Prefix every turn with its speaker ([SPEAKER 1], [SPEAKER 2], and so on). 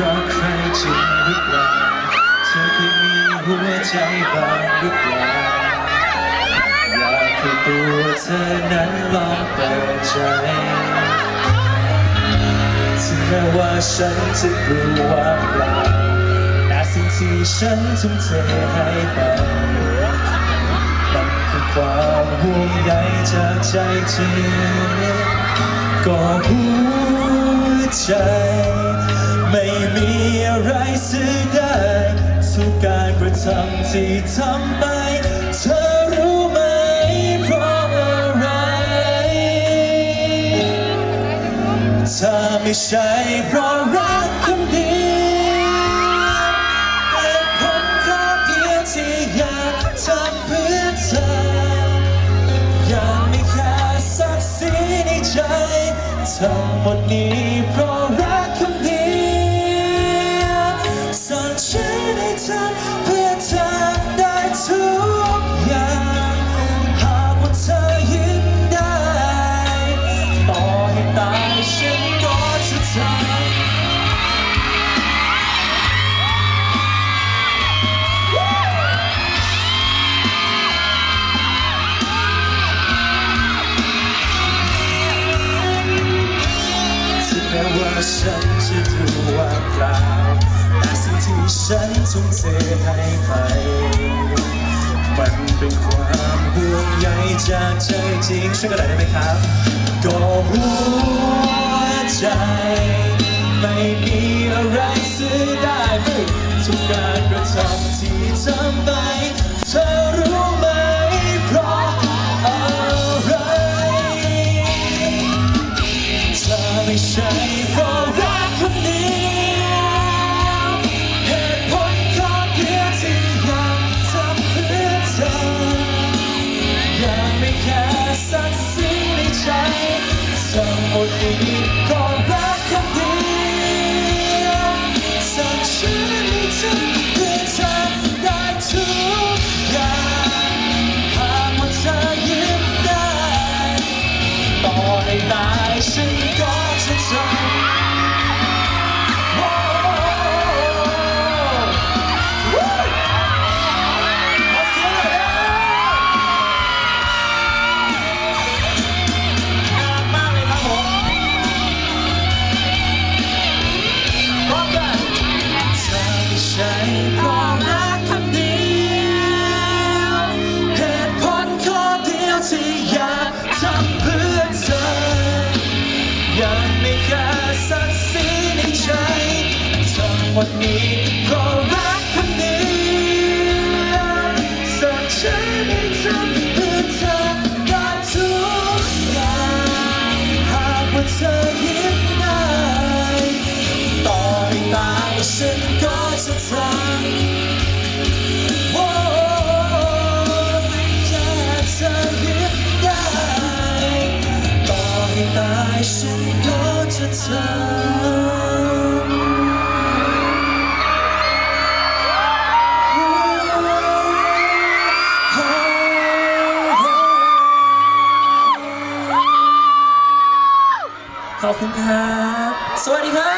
[SPEAKER 1] รักใครจริงหรือเปล่า เธอเคยมีหัวใจบ้างหรือเปล่า อยากให้ตัวเธอนั้นลองเปิดใจถึงแม้ว่าฉันจะรู้ว่าเปล่าแต่สิ่งที่ฉันทุ่มเทให้ไปมันคือความห่วงใยจากใจจริงก็หัวใจ อะไรซื้อได้สู้การกระทำที่ทำไป เธอรู้ไหมเพราะอะไร ถ้าไม่ใช่เพราะรักคนเดียวเหตุผลข้อเดียวที่อยากทำเพื่อเธอ อยากมีแค่สักสีในใจ ทั้งหมดนี้เพราะ ว่าฉันจะรู้ว่าเปล่าแต่สิ่งที่ฉันทุ่มเทให้ไป มันเป็นความห่วงใยจากใจจริงช่วยกันหน่อยได้ไหมครับก็หัวใจ ไม่มีอะไรซื้อได้ทุกการกระทำที่ทำไปเธอ ไม่แค่สักสิ่งในใจทั้งหมดนี้ก็รักคนเดียวสักฉันให้เธอเพื่อเธอได้ทุกอย่างหากว่าเธอยิ้มได้ต่อในตายฉัน ในใจทั้งหมดนี้เพราะรักคนเดียวสักฉันให้ทำเพื่อเธอได้ทุกอย่างหากว่าเธอยิ้มได้ต่อให้ตายฉันก็ ฉันก็จะทำขอบคุณครับ สวัสดีครับ